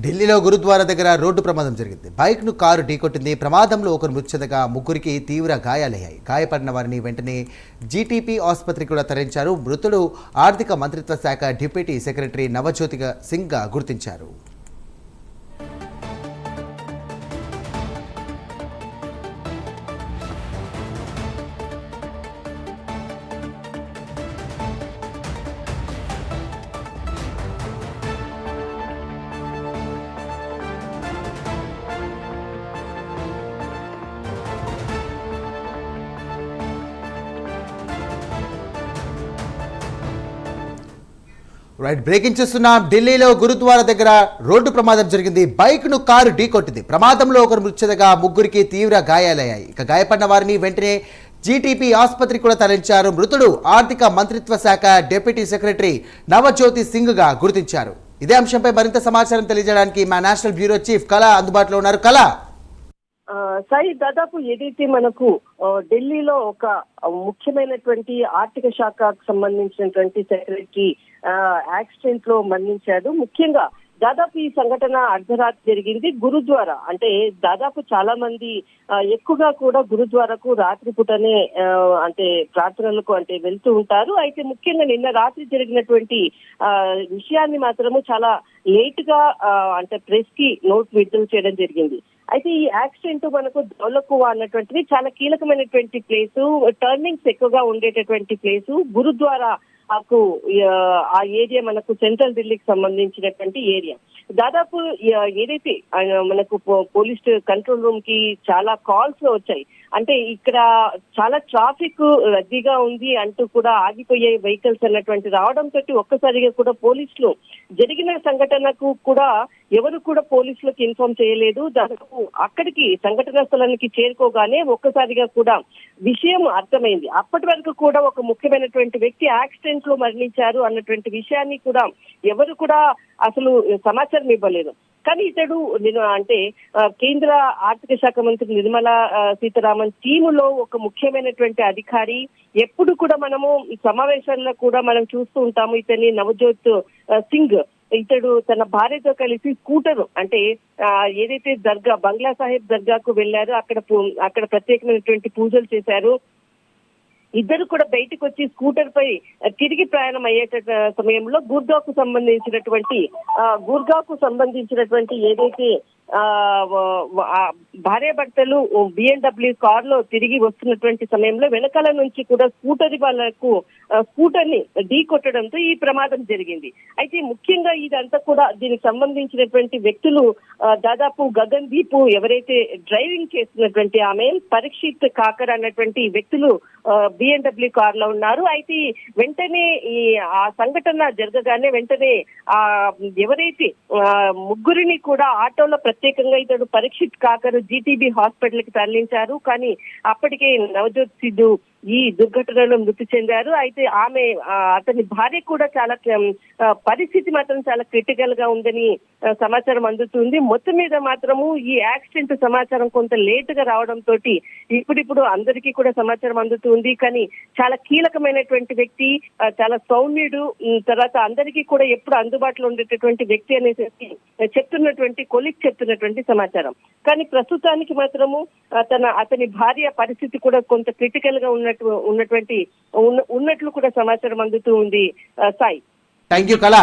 ఢిల్లీలో గురుద్వారా దగ్గర రోడ్డు ప్రమాదం జరిగింది. బైక్ను కారు ఢీకొట్టింది. ప్రమాదంలో ఒకరు మృతి ముగ్గురికి తీవ్ర గాయాలయ్యాయి. గాయపడిన వారిని వెంటనే జీటీపీ ఆసుపత్రికి కూడా తరలించారు. మృతుడు ఆర్థిక మంత్రిత్వ శాఖ డిప్యూటీ సెక్రటరీ నవజ్యోతిగా సింగ్గా గుర్తించారు. రైట్ బ్రేకింగ్ చేస్తున్నాం ఢిల్లీలో గురుద్వారా దగ్గర రోడ్డు ప్రమాదం జరిగింది. బైక్ను కారు ఢీకొట్టింది ప్రమాదంలో ఒకరు మృత్యుదగా ముగ్గురికి తీవ్ర గాయాలయ్యాయి. ఇక గాయపడిన వారిని వెంటనే జీటీపీ ఆసుపత్రికి కూడా తరలించారు. మృతుడు ఆర్థిక మంత్రిత్వ శాఖ డిప్యూటీ సెక్రటరీ నవజ్యోతి సింగ్గా గుర్తించారు. ఇదే అంశంపై మరింత సమాచారం తెలియజేయడానికి మా నేషనల్ బ్యూరో చీఫ్ కళ అందుబాటులో ఉన్నారు. కళ! సాయి దాదాపు ఏదైతే మనకు ఆ, ఢిల్లీలో ఒక ముఖ్యమైనటువంటి ఆర్థిక శాఖకు సంబంధించినటువంటి సెక్రటరీ యాక్సిడెంట్లో మరణించాడు. ముఖ్యంగా దాదాపు ఈ సంఘటన అర్ధరాత్రి జరిగింది. గురుద్వారా అంటే దాదాపు చాలా మంది ఎక్కువగా కూడా గురుద్వారకు రాత్రి పూటనే ఆ, అంటే ప్రార్థనలకు అంటే వెళ్తూ ఉంటారు. అయితే ముఖ్యంగా నిన్న రాత్రి జరిగినటువంటి ఆ, విషయాన్ని మాత్రము చాలా లేట్గా ఆ, అంటే ప్రెస్కి నోట్ విడుదల చేయడం జరిగింది. అయితే ఈ యాక్సిడెంట్ మనకు దౌలకువా అన్నటువంటిది చాలా కీలకమైనటువంటి ప్లేసు టర్నింగ్స్ ఎక్కువగా ఉండేటటువంటి ప్లేసు. గురుద్వారా ఆకు ఆ ఏరియా మనకు సెంట్రల్ ఢిల్లీకి సంబంధించినటువంటి ఏరియా. దాదాపు ఏదైతే మనకు పో- పోలీస్ కంట్రోల్ రూమ్కి చాలా కాల్స్ వచ్చాయి. అంటే ఇక్కడ చాలా ట్రాఫిక్ రద్దీగా ఉంది అంటూ కూడా ఆగిపోయే వెహికల్స్ అన్నటువంటి రావడం తోటి ఒక్కసారిగా కూడా పోలీసులు జరిగిన సంఘటనకు కూడా ఎవరు కూడా పోలీసులకు ఇన్ఫార్మ్ చేయలేదు. దాదాపు అక్కడికి సంఘటన స్థలానికి చేరుకోగానే ఒక్కసారిగా కూడా విషయం అర్థమైంది. అప్పటి వరకు కూడా ఒక ముఖ్యమైనటువంటి వ్యక్తి యాక్సిడెంట్లో మరణించారు అన్నటువంటి విషయాన్ని కూడా ఎవరు కూడా అసలు సమాచారం ఇవ్వలేదు. కానీ ఇతడు నేను అంటే కేంద్ర ఆర్థిక శాఖ మంత్రి నిర్మలా సీతారామన్ టీములో ఒక ముఖ్యమైనటువంటి అధికారి. ఎప్పుడు కూడా మనము సమావేశాల్లో కూడా మనం చూస్తూ ఉంటాము ఇతని నవజోత్ సింగ్. ఇతడు తన భార్యతో కలిసి స్కూటర్ అంటే ఆ, ఏదైతే దర్గా బంగ్లా సాహెబ్ దర్గాకు వెళ్ళారో అక్కడ అక్కడ ప్రత్యేకమైనటువంటి పూజలు చేశారు. ఇద్దరు కూడా బయటకు వచ్చి స్కూటర్ పై తిరిగి ప్రయాణం అయ్యేట సమయంలో గుర్గాకు సంబంధించినటువంటి ఆ, గుర్గాకు సంబంధించినటువంటి ఏదైతే ఆ, భర్తలు బిఎండబ్ల్యూ కార్లో తిరిగి వస్తున్నటువంటి సమయంలో వెనకాల నుంచి కూడా స్కూటర్ వాళ్ళకు స్కూటర్ని ఢీ కొట్టడంతో ఈ ప్రమాదం జరిగింది. అయితే ముఖ్యంగా ఇదంతా కూడా దీనికి సంబంధించినటువంటి వ్యక్తులు దాదాపు గగన్ దీప్ ఎవరైతే డ్రైవింగ్ చేస్తున్నటువంటి ఆమె పరీక్షిత్ కాకర్ అన్నటువంటి వ్యక్తులు బిఎండబ్ల్యూ కార్లో ఉన్నారు. అయితే వెంటనే ఈ ఆ సంఘటన జరగగానే వెంటనే ఆ ఎవరైతే ముగ్గురిని కూడా ఆటోలో ప్రత్యేకంగా ఇతడు పరీక్షిత్ కాకర్ జీటీబీ హాస్పిటల్కి తరలించారు. కానీ అప్పటికే నవజోత్ సిద్ధు ఈ దుర్ఘటనలో మృతి చెందారు. అయితే ఆమె అతని భార్య కూడా చాలా పరిస్థితి మాత్రం చాలా క్రిటికల్గా ఉందని సమాచారం అందుతుంది. మొత్తం మీద మాత్రము ఈ యాక్సిడెంట్ సమాచారం కొంత లేట్గా రావడం తోటి ఇప్పుడిప్పుడు అందరికీ కూడా సమాచారం అందుతుంది. కానీ చాలా కీలకమైనటువంటి వ్యక్తి చాలా సౌమ్యుడు తర్వాత అందరికీ కూడా ఎప్పుడు అందుబాటులో ఉండేటటువంటి వ్యక్తి అనేసి చెప్తున్నటువంటి కొలిక్ చెప్తున్నటువంటి సమాచారం. కానీ ప్రస్తుతానికి మాత్రము తన అతని భార్య పరిస్థితి కూడా కొంత క్రిటికల్గా ఉన్నట్టు ఉన్నటువంటి ఉన్న- ఉన్నట్లు కూడా సమాచారం అందుతూ ఉంది సాయి. థ్యాంక్ యూ కళ